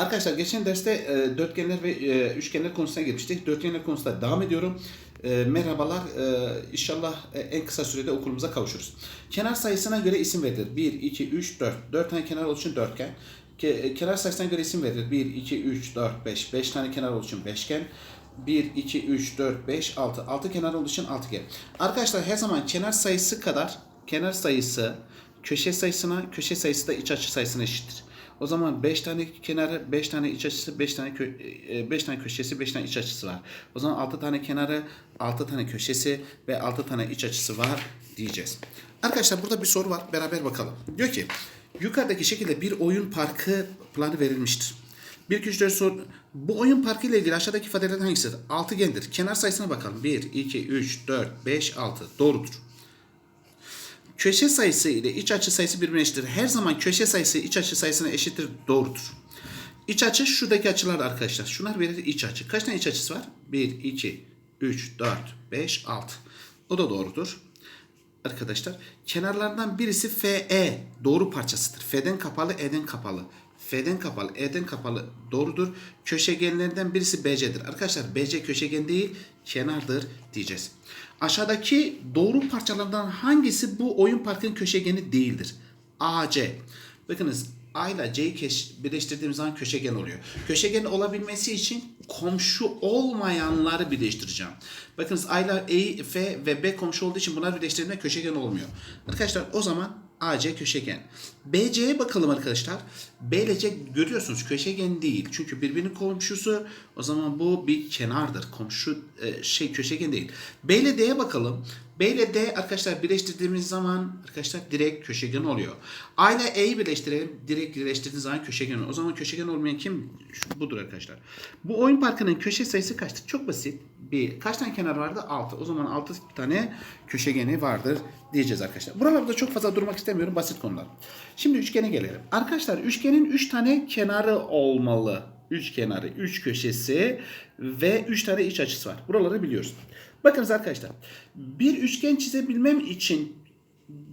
Arkadaşlar geçen derste e, dörtgenler ve e, üçgenler konusuna girmiştik. Dörtgenler konusunda devam ediyorum. E, merhabalar. E, inşallah e, en kısa sürede okulumuza kavuşuruz. Kenar sayısına göre isim verilir. 1, 2, 3, 4. 4 tane kenar oluşan dörtgen. Ke- e, kenar sayısına göre isim verilir. 1, 2, 3, 4, 5. 5 tane kenar oluşan beşgen. 1, 2, 3, 4, 5, 6. 6 kenar oluşan altıgen. Arkadaşlar her zaman kenar sayısı kadar kenar sayısı köşe sayısına, köşe sayısı da iç açı sayısına eşittir. O zaman 5 tane kenarı, 5 tane iç açısı, 5 tane 5 tane köşesi, 5 tane iç açısı var. O zaman 6 tane kenarı, 6 tane köşesi ve 6 tane iç açısı var diyeceğiz. Arkadaşlar burada bir soru var. Beraber bakalım. Diyor ki yukarıdaki şekilde bir oyun parkı planı verilmiştir. Bir kişiler sor. Bu oyun parkı ile ilgili aşağıdaki ifadelerden hangisidir? Altıgendir. Kenar sayısına bakalım. 1, 2, 3, 4, 5, 6. Doğrudur. Köşe sayısı ile iç açı sayısı birbirine eşittir. Her zaman köşe sayısı iç açı sayısına eşittir. Doğrudur. İç açı şuradaki açılar arkadaşlar. Şunlar verir iç açı. Kaç tane iç açısı var? 1, 2, 3, 4, 5, 6. O da doğrudur. Arkadaşlar kenarlardan birisi FE doğru parçasıdır. F'den kapalı, E'den kapalı. F'den kapalı, E'den kapalı doğrudur. Köşegenlerden birisi BC'dir. Arkadaşlar BC köşegen değil, kenardır diyeceğiz. Aşağıdaki doğru parçalardan hangisi bu oyun parkının köşegeni değildir? AC. Bakınız A ile C'yi birleştirdiğimiz zaman köşegen oluyor. Köşegen olabilmesi için komşu olmayanları birleştireceğim. Bakınız A ile E, F ve B komşu olduğu için bunlar birleştirdiğinde köşegen olmuyor. Arkadaşlar o zaman AC köşegen. BC'ye bakalım arkadaşlar. B ile C görüyorsunuz köşegen değil. Çünkü birbirinin komşusu o zaman bu bir kenardır. Komşu e, şey köşegen değil. B ile D'ye bakalım. B ile D arkadaşlar birleştirdiğimiz zaman arkadaşlar direkt köşegen oluyor. A ile E'yi birleştirelim. Direkt birleştirdiğiniz zaman köşegen oluyor. O zaman köşegen olmayan kim? Şu, budur arkadaşlar. Bu oyun parkının köşe sayısı kaçtır? Çok basit. Bir. Kaç tane kenar vardı? 6. O zaman 6 tane köşegeni vardır diyeceğiz arkadaşlar. Buralarda çok fazla durmak istemiyorum. Basit konular. Şimdi üçgene gelelim. Arkadaşlar üçgenin 3 tane kenarı olmalı. 3 kenarı, 3 köşesi ve 3 tane iç açısı var. Buraları biliyoruz. Bakınız arkadaşlar. Bir üçgen çizebilmem için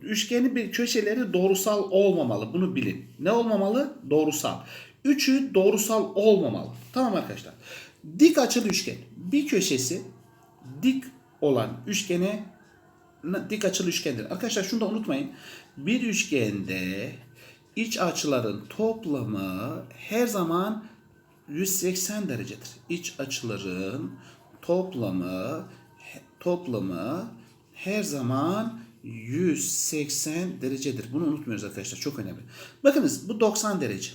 üçgenin bir köşeleri doğrusal olmamalı. Bunu bilin. Ne olmamalı? Doğrusal. Üçü doğrusal olmamalı. Tamam arkadaşlar. Dik açılı üçgen. Bir köşesi dik olan üçgene dik açılı üçgendir. Arkadaşlar şunu da unutmayın. Bir üçgende iç açıların toplamı her zaman 180 derecedir. İç açıların toplamı toplamı her zaman 180 derecedir. Bunu unutmuyoruz arkadaşlar. Çok önemli. Bakınız bu 90 derece.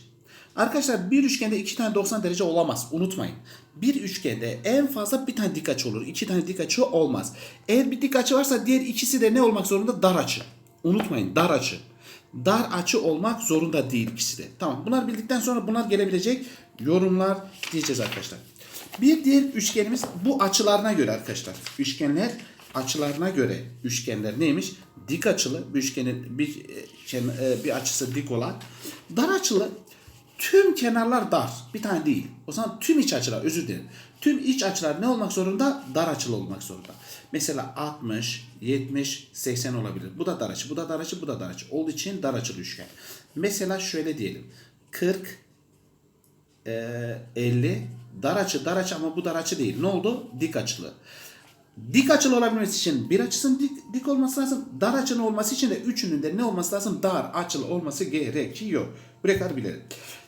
Arkadaşlar bir üçgende iki tane 90 derece olamaz. Unutmayın. Bir üçgende en fazla bir tane dik açı olur. iki tane dik açı olmaz. Eğer bir dik açı varsa diğer ikisi de ne olmak zorunda? Dar açı. Unutmayın dar açı. Dar açı olmak zorunda değil ikisi de. Tamam bunlar bildikten sonra bunlar gelebilecek yorumlar diyeceğiz arkadaşlar. Bir diğer üçgenimiz bu açılarına göre arkadaşlar. Üçgenler açılarına göre üçgenler neymiş? Dik açılı bir üçgenin bir, e, e, bir açısı dik olan. Dar açılı tüm kenarlar dar. Bir tane değil. O zaman tüm iç açılar özür dilerim. Tüm iç açılar ne olmak zorunda? Dar açılı olmak zorunda. Mesela 60, 70, 80 olabilir. Bu da dar açı, bu da dar açı, bu da dar açı. Olduğu için dar açılı üçgen. Mesela şöyle diyelim. 40, e, 50 dar açı dar açı ama bu dar açı değil. Ne oldu? Dik açılı. Dik açılı olabilmesi için bir açısının dik, dik olması lazım. Dar açılı olması için de üçünün de ne olması lazım? Dar açılı olması gerekiyor. Buraya kadar bilelim.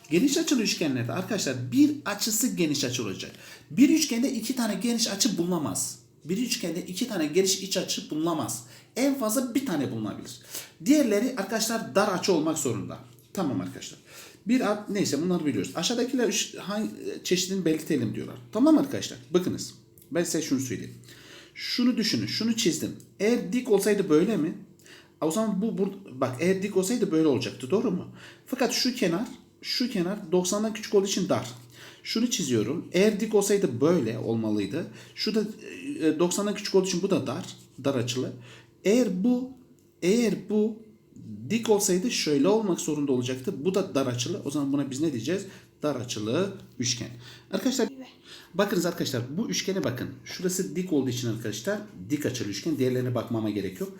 Geniş açılı üçgenlerde arkadaşlar bir açısı geniş açı olacak. Bir üçgende iki tane geniş açı bulunamaz. Bir üçgende iki tane geniş iç açı bulunamaz. En fazla bir tane bulunabilir. Diğerleri arkadaşlar dar açı olmak zorunda. Tamam arkadaşlar. Bir ad, neyse bunları biliyoruz. Aşağıdakiler üç, hangi çeşidini belirtelim diyorlar. Tamam arkadaşlar. Bakınız. Ben size şunu söyleyeyim. Şunu düşünün. Şunu çizdim. Eğer dik olsaydı böyle mi? O zaman bu, bu bak eğer dik olsaydı böyle olacaktı. Doğru mu? Fakat şu kenar şu kenar 90'dan küçük olduğu için dar. Şunu çiziyorum. Eğer dik olsaydı böyle olmalıydı. Şu da e, 90'dan küçük olduğu için bu da dar. Dar açılı. Eğer bu eğer bu dik olsaydı şöyle olmak zorunda olacaktı. Bu da dar açılı. O zaman buna biz ne diyeceğiz? Dar açılı üçgen. Arkadaşlar bakınız arkadaşlar bu üçgene bakın. Şurası dik olduğu için arkadaşlar dik açılı üçgen. Diğerlerine bakmama gerek yok.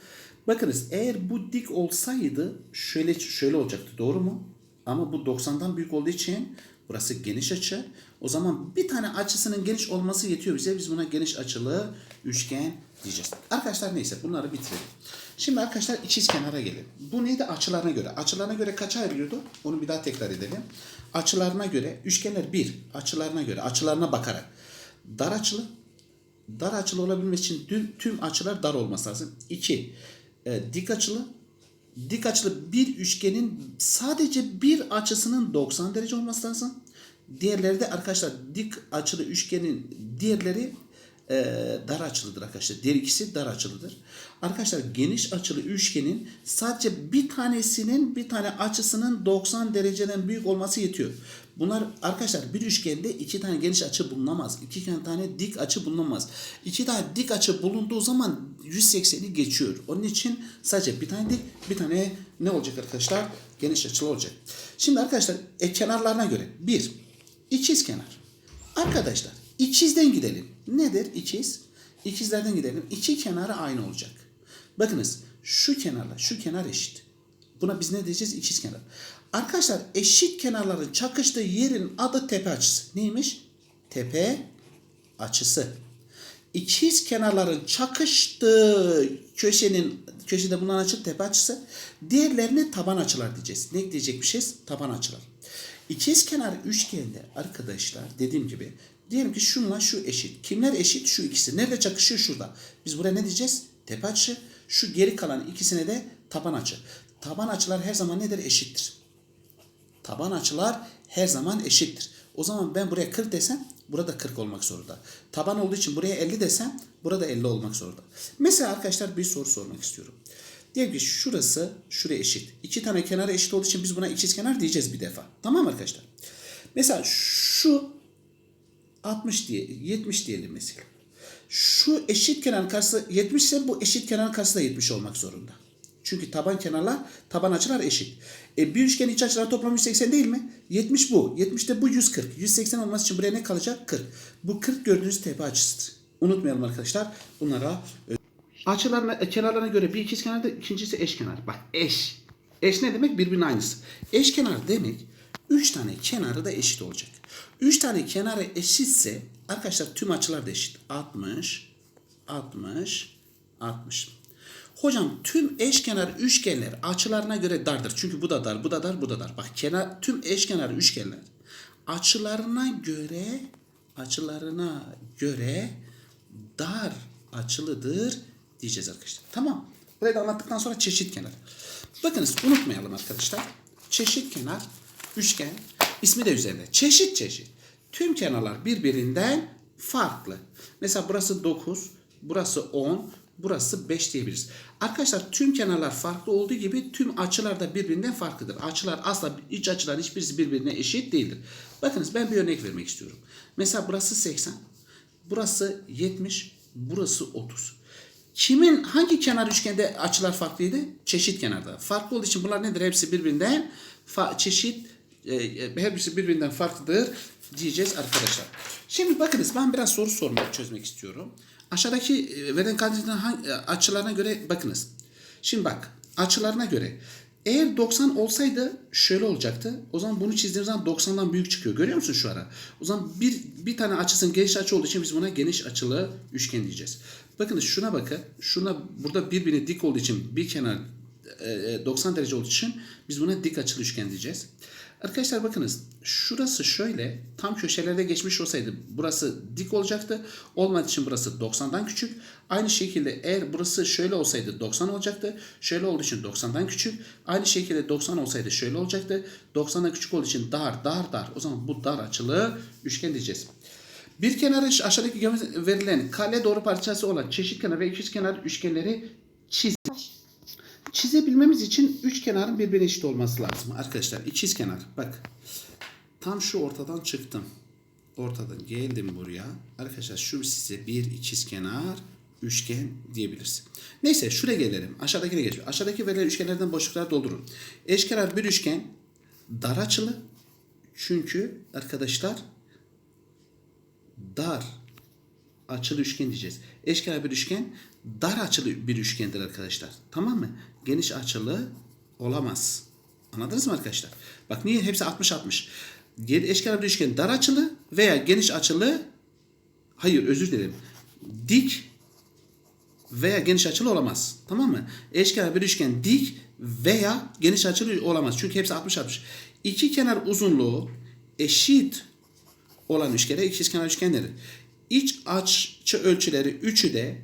Bakınız eğer bu dik olsaydı şöyle şöyle olacaktı. Doğru mu? Ama bu 90'dan büyük olduğu için burası geniş açı. O zaman bir tane açısının geniş olması yetiyor bize. Biz buna geniş açılı üçgen diyeceğiz. Arkadaşlar neyse bunları bitirelim. Şimdi arkadaşlar ikiz kenara gelin. Bu neydi? Açılarına göre. Açılarına göre kaça ayrılıyordu? Onu bir daha tekrar edelim. Açılarına göre üçgenler bir. Açılarına göre. Açılarına bakarak. Dar açılı. Dar açılı olabilmesi için tüm, tüm açılar dar olması lazım. İki. e, dik açılı. Dik açılı bir üçgenin sadece bir açısının 90 derece olması lazım. Diğerleri de arkadaşlar dik açılı üçgenin diğerleri e, dar açılıdır arkadaşlar. Diğer ikisi dar açılıdır. Arkadaşlar geniş açılı üçgenin sadece bir tanesinin bir tane açısının 90 dereceden büyük olması yetiyor. Bunlar arkadaşlar bir üçgende iki tane geniş açı bulunamaz. iki tane dik açı bulunamaz. İki tane dik açı bulunduğu zaman 180'i geçiyor. Onun için sadece bir tane dik bir tane ne olacak arkadaşlar? Geniş açılı olacak. Şimdi arkadaşlar e, kenarlarına göre bir ikiz kenar. Arkadaşlar ikizden gidelim. Nedir ikiz? İkizlerden gidelim. İki kenarı aynı olacak. Bakınız şu kenarla şu kenar eşit. Buna biz ne diyeceğiz? İkiz kenar. Arkadaşlar eşit kenarların çakıştığı yerin adı tepe açısı. Neymiş? Tepe açısı. İkiz kenarların çakıştığı köşenin köşede bulunan açı tepe açısı. Diğerlerine taban açılar diyeceğiz. Ne diyecekmişiz? Taban açılar. İkiz kenar üçgende arkadaşlar dediğim gibi diyelim ki şunla şu eşit. Kimler eşit? Şu ikisi. Nerede çakışıyor? Şurada. Biz buraya ne diyeceğiz? Tepe açı. Şu geri kalan ikisine de taban açı. Taban açılar her zaman nedir? Eşittir. Taban açılar her zaman eşittir. O zaman ben buraya 40 desem burada 40 olmak zorunda. Taban olduğu için buraya 50 desem burada 50 olmak zorunda. Mesela arkadaşlar bir soru sormak istiyorum. Diyelim ki şurası şuraya eşit. İki tane kenarı eşit olduğu için biz buna ikizkenar diyeceğiz bir defa. Tamam arkadaşlar? Mesela şu 60 diye 70 diyelim mesela. Şu eşit kenarın karşısı 70 ise bu eşit kenarın karşısı da 70 olmak zorunda. Çünkü taban kenarlar, taban açılar eşit. E, bir üçgenin iç açıları toplam 180 değil mi? 70 bu. 70 de bu 140. 180 olması için buraya ne kalacak? 40. Bu 40 gördüğünüz tepe açısıdır. Unutmayalım arkadaşlar. Bunlara açılarına, e, kenarlarına göre bir ikiz kenar da ikincisi eşkenar. Bak eş. Eş ne demek? Birbirinin aynısı. Eşkenar demek 3 tane kenarı da eşit olacak. 3 tane kenarı eşitse arkadaşlar tüm açılar da eşit. 60, 60, 60. Hocam tüm eşkenar üçgenler açılarına göre dardır. Çünkü bu da dar, bu da dar, bu da dar. Bak kenar tüm eşkenar üçgenler açılarına göre açılarına göre dar açılıdır diyeceğiz arkadaşlar. Tamam. Burayı da anlattıktan sonra çeşit kenar. Bakınız unutmayalım arkadaşlar. Çeşit kenar, üçgen ismi de üzerinde. Çeşit çeşit. Tüm kenarlar birbirinden farklı. Mesela burası 9, burası 10, burası 5 diyebiliriz. Arkadaşlar tüm kenarlar farklı olduğu gibi tüm açılar da birbirinden farklıdır. Açılar asla iç açıların hiçbirisi birbirine eşit değildir. Bakınız ben bir örnek vermek istiyorum. Mesela burası 80, burası 70, burası 30. Kimin hangi kenar üçgende açılar farklıydı? Çeşit kenarda. Farklı olduğu için bunlar nedir? Hepsi birbirinden çeşit e, e, hepsi birbirinden farklıdır diyeceğiz arkadaşlar. Şimdi bakınız ben biraz soru sormak çözmek istiyorum. Aşağıdaki e, verilen hangi- e, açılarına göre bakınız. Şimdi bak açılarına göre eğer 90 olsaydı şöyle olacaktı. O zaman bunu çizdiğimiz zaman 90'dan büyük çıkıyor. Görüyor musun şu ara? O zaman bir, bir tane açısının geniş açı olduğu için biz buna geniş açılı üçgen diyeceğiz. Bakın şuna bakın. Şuna burada birbirine dik olduğu için bir kenar e, 90 derece olduğu için biz buna dik açılı üçgen diyeceğiz. Arkadaşlar bakınız şurası şöyle tam köşelerde geçmiş olsaydı burası dik olacaktı. Olmadığı için burası 90'dan küçük. Aynı şekilde eğer burası şöyle olsaydı 90 olacaktı. Şöyle olduğu için 90'dan küçük. Aynı şekilde 90 olsaydı şöyle olacaktı. 90'dan küçük olduğu için dar dar dar. O zaman bu dar açılı üçgen diyeceğiz. Bir kenarı aşağıdaki verilen kare doğru parçası olan çeşit kenar ve ikiz kenar üçgenleri çiz. Çizebilmemiz için üç kenarın birbirine eşit olması lazım arkadaşlar. İkiz kenar. Bak. Tam şu ortadan çıktım. Ortadan geldim buraya. Arkadaşlar şu size bir ikiz kenar üçgen diyebiliriz. Neyse şuraya gelelim. Aşağıdakine geçiyor. Aşağıdaki verilen üçgenlerden boşluklar doldurun. Eşkenar bir üçgen dar açılı. Çünkü arkadaşlar dar açılı üçgen diyeceğiz. Eşkenar bir üçgen dar açılı bir üçgendir arkadaşlar. Tamam mı? Geniş açılı olamaz. Anladınız mı arkadaşlar? Bak niye hepsi 60-60. Geri eşkenar bir üçgen dar açılı veya geniş açılı hayır özür dilerim. Dik veya geniş açılı olamaz. Tamam mı? Eşkenar bir üçgen dik veya geniş açılı olamaz. Çünkü hepsi 60-60. İki kenar uzunluğu eşit olan üçgene ikizkenar üçgen denir. İç açı ölçüleri üçü de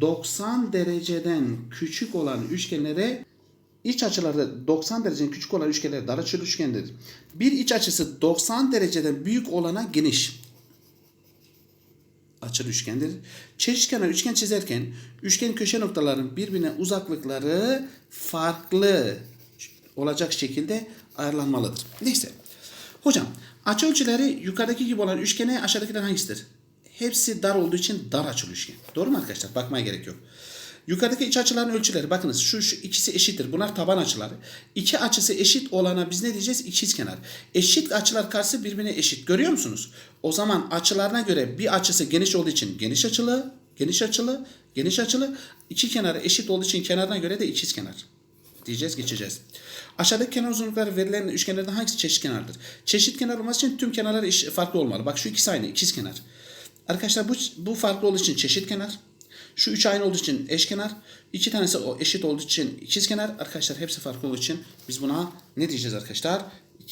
90 dereceden küçük olan üçgenlere iç açıları 90 dereceden küçük olan üçgenlere dar açılı üçgendir. Bir iç açısı 90 dereceden büyük olana geniş açılı üçgendir. Çeşitkenar üçgen çizerken üçgen köşe noktalarının birbirine uzaklıkları farklı olacak şekilde ayarlanmalıdır. Neyse. Hocam açı ölçüleri yukarıdaki gibi olan üçgene aşağıdakiler hangisidir? Hepsi dar olduğu için dar açılı üçgen. Doğru mu arkadaşlar? Bakmaya gerek yok. Yukarıdaki iç açıların ölçüleri bakınız şu, şu ikisi eşittir. Bunlar taban açıları. İki açısı eşit olana biz ne diyeceğiz? İkizkenar. Eşit açılar karşısı birbirine eşit. Görüyor musunuz? O zaman açılarına göre bir açısı geniş olduğu için geniş açılı, geniş açılı, geniş açılı. İki kenarı eşit olduğu için kenarına göre de ikizkenar diyeceğiz geçeceğiz. Aşağıdaki kenar uzunlukları verilen üçgenlerden hangisi çeşit kenardır? Çeşit kenar olması için tüm kenarlar farklı olmalı. Bak şu ikisi aynı ikiz kenar. Arkadaşlar bu, bu farklı olduğu için çeşit kenar. Şu üç aynı olduğu için eşkenar. İki tanesi eşit olduğu için ikiz kenar. Arkadaşlar hepsi farklı olduğu için biz buna ne diyeceğiz arkadaşlar?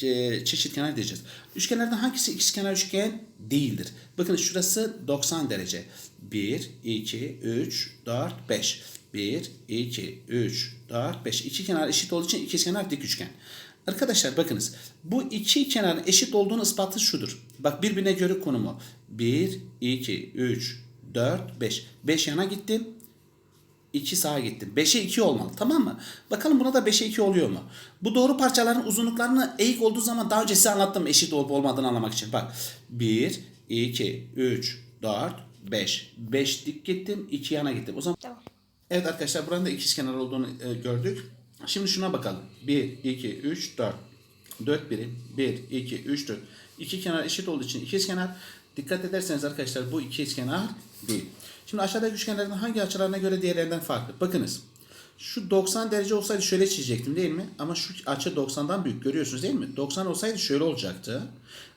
Ee, çeşit kenar diyeceğiz. Üçgenlerden hangisi ikizkenar üçgen değildir? Bakın şurası 90 derece. 1, 2, 3, 4, 5. 1, 2, 3, 4, 5. İki kenar eşit olduğu için ikizkenar dik üçgen. Arkadaşlar bakınız. Bu iki kenarın eşit olduğunu ispatı şudur. Bak birbirine göre konumu. 1, 2, 3, 4, 5. 5 yana gittim. 2 sağa gittim. 5'e 2 olmalı tamam mı? Bakalım buna da 5'e 2 oluyor mu? Bu doğru parçaların uzunluklarını eğik olduğu zaman daha önce size anlattım eşit olup olmadığını anlamak için. Bak 1, 2, 3, 4, 5. 5 dik gittim 2 yana gittim. O zaman Tamam. Evet arkadaşlar buranın da ikizkenar olduğunu e, gördük. Şimdi şuna bakalım. 1, 2, 3, 4. 4 birim. 1, 2, 3, 4. İki kenar eşit olduğu için ikizkenar. Dikkat ederseniz arkadaşlar bu ikizkenar değil. Şimdi aşağıdaki üçgenlerin hangi açılarına göre diğerlerinden farklı? Bakınız. Şu 90 derece olsaydı şöyle çizecektim değil mi? Ama şu açı 90'dan büyük görüyorsunuz değil mi? 90 olsaydı şöyle olacaktı.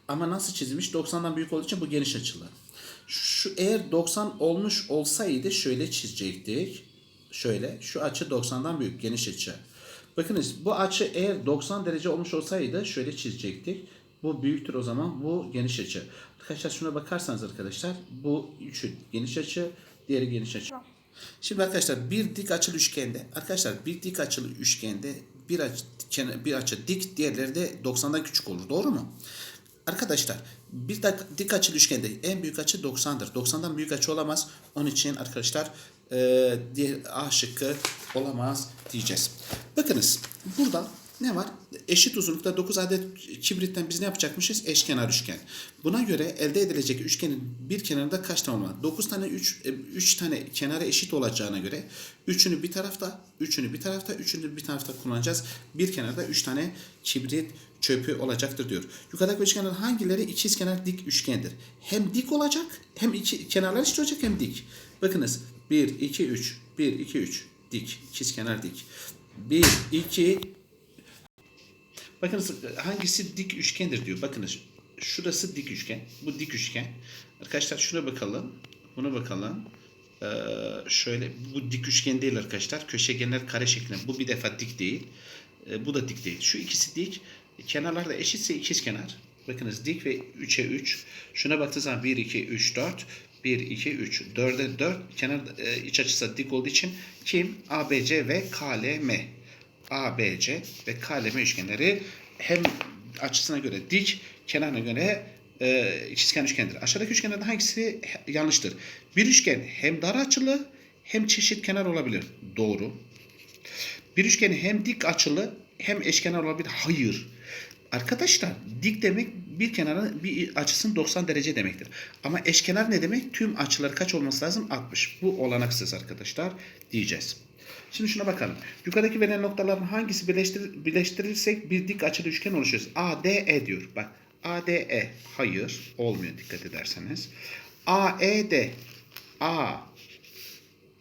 Ama nasıl çizilmiş? 90'dan büyük olduğu için bu geniş açılı. Şu eğer 90 olmuş olsaydı şöyle çizecektik. Şöyle şu açı 90'dan büyük geniş açı. Bakınız bu açı eğer 90 derece olmuş olsaydı şöyle çizecektik. Bu büyüktür o zaman bu geniş açı. Arkadaşlar şuna bakarsanız arkadaşlar bu üçü geniş açı diğeri geniş açı. Şimdi arkadaşlar bir dik açılı üçgende arkadaşlar bir dik açılı üçgende bir açı, bir açı dik diğerleri de 90'dan küçük olur. Doğru mu? Arkadaşlar bir dik açılı üçgende en büyük açı 90'dır. 90'dan büyük açı olamaz. Onun için arkadaşlar e, A şıkkı olamaz diyeceğiz. Bakınız burada ne var? Eşit uzunlukta 9 adet kibritten biz ne yapacakmışız? Eşkenar üçgen. Buna göre elde edilecek üçgenin bir kenarında kaç tane olmalı? 9 tane 3 3 tane kenara eşit olacağına göre üçünü bir tarafta, üçünü bir tarafta, üçünü bir tarafta kullanacağız. Bir kenarda 3 tane kibrit çöpü olacaktır diyor. Yukarıdaki üçgenler hangileri ikizkenar dik üçgendir? Hem dik olacak, hem iki, kenarlar eşit olacak hem dik. Bakınız 1 2 3 1 2 3 dik ikizkenar dik. 1 2 Bakınız hangisi dik üçgendir diyor. Bakınız şurası dik üçgen. Bu dik üçgen. Arkadaşlar şuna bakalım. Buna bakalım. Ee, şöyle bu dik üçgen değil arkadaşlar. Köşegenler kare şeklinde. Bu bir defa dik değil. Ee, bu da dik değil. Şu ikisi dik. Kenarlar da eşitse ikizkenar. Bakınız dik ve 3'e 3. Şuna baktığınız zaman 1, 2, 3, 4. 1, 2, 3. 4'e 4. Kenar e, iç açısı dik olduğu için kim? ABC ve KLM. ABC ve KLM üçgenleri hem açısına göre dik, kenarına göre e, ikizkenar üçgendir. Aşağıdaki üçgenlerden hangisi yanlıştır? Bir üçgen hem dar açılı hem çeşit kenar olabilir. Doğru. Bir üçgen hem dik açılı hem eşkenar olabilir. Hayır. Arkadaşlar dik demek bir kenarın bir açısının 90 derece demektir. Ama eşkenar ne demek? Tüm açıları kaç olması lazım? 60. Bu olanaksız arkadaşlar diyeceğiz. Şimdi şuna bakalım. Yukarıdaki verilen noktaların hangisi birleştir, birleştirirsek bir dik açılı üçgen oluşuyor. ADE diyor. Bak ADE. Hayır. Olmuyor dikkat ederseniz. AED. A.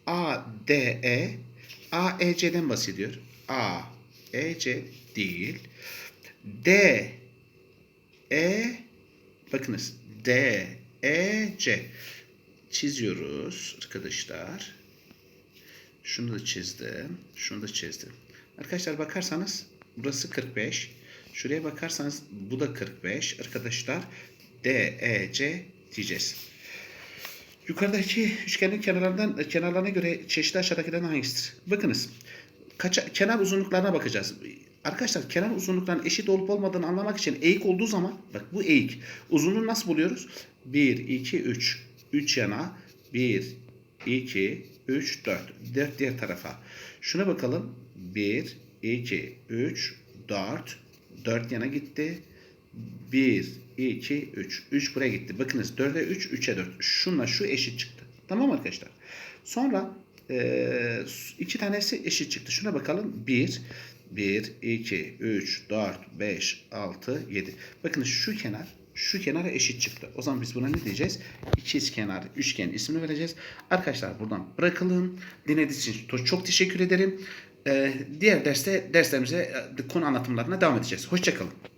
ADE. AEC'den bahsediyor. A. EC değil. D E bakınız D E C çiziyoruz arkadaşlar. Şunu da çizdim. Şunu da çizdim. Arkadaşlar bakarsanız burası 45. Şuraya bakarsanız bu da 45. Arkadaşlar D, E, C diyeceğiz. Yukarıdaki üçgenin kenarlarından kenarlarına göre çeşitli aşağıdakilerden hangisidir? Bakınız. Kaça, kenar uzunluklarına bakacağız. Arkadaşlar kenar uzunlukların eşit olup olmadığını anlamak için eğik olduğu zaman bak bu eğik. Uzunluğu nasıl buluyoruz? 1, 2, 3. 3 yana 1, 2, 3, 4. 4 diğer tarafa. Şuna bakalım. 1, 2, 3, 4. 4 yana gitti. 1, 2, 3. 3 buraya gitti. Bakınız 4'e 3, 3'e 4. Şunla şu eşit çıktı. Tamam arkadaşlar? Sonra e, iki tanesi eşit çıktı. Şuna bakalım. 1, 1, 2, 3, 4, 5, 6, 7. Bakın şu kenar şu kenara eşit çıktı. O zaman biz buna ne diyeceğiz? İkiz kenar üçgen ismini vereceğiz. Arkadaşlar buradan bırakalım. Dinlediğiniz için çok teşekkür ederim. Ee, diğer derste derslerimize e, konu anlatımlarına devam edeceğiz. Hoşçakalın.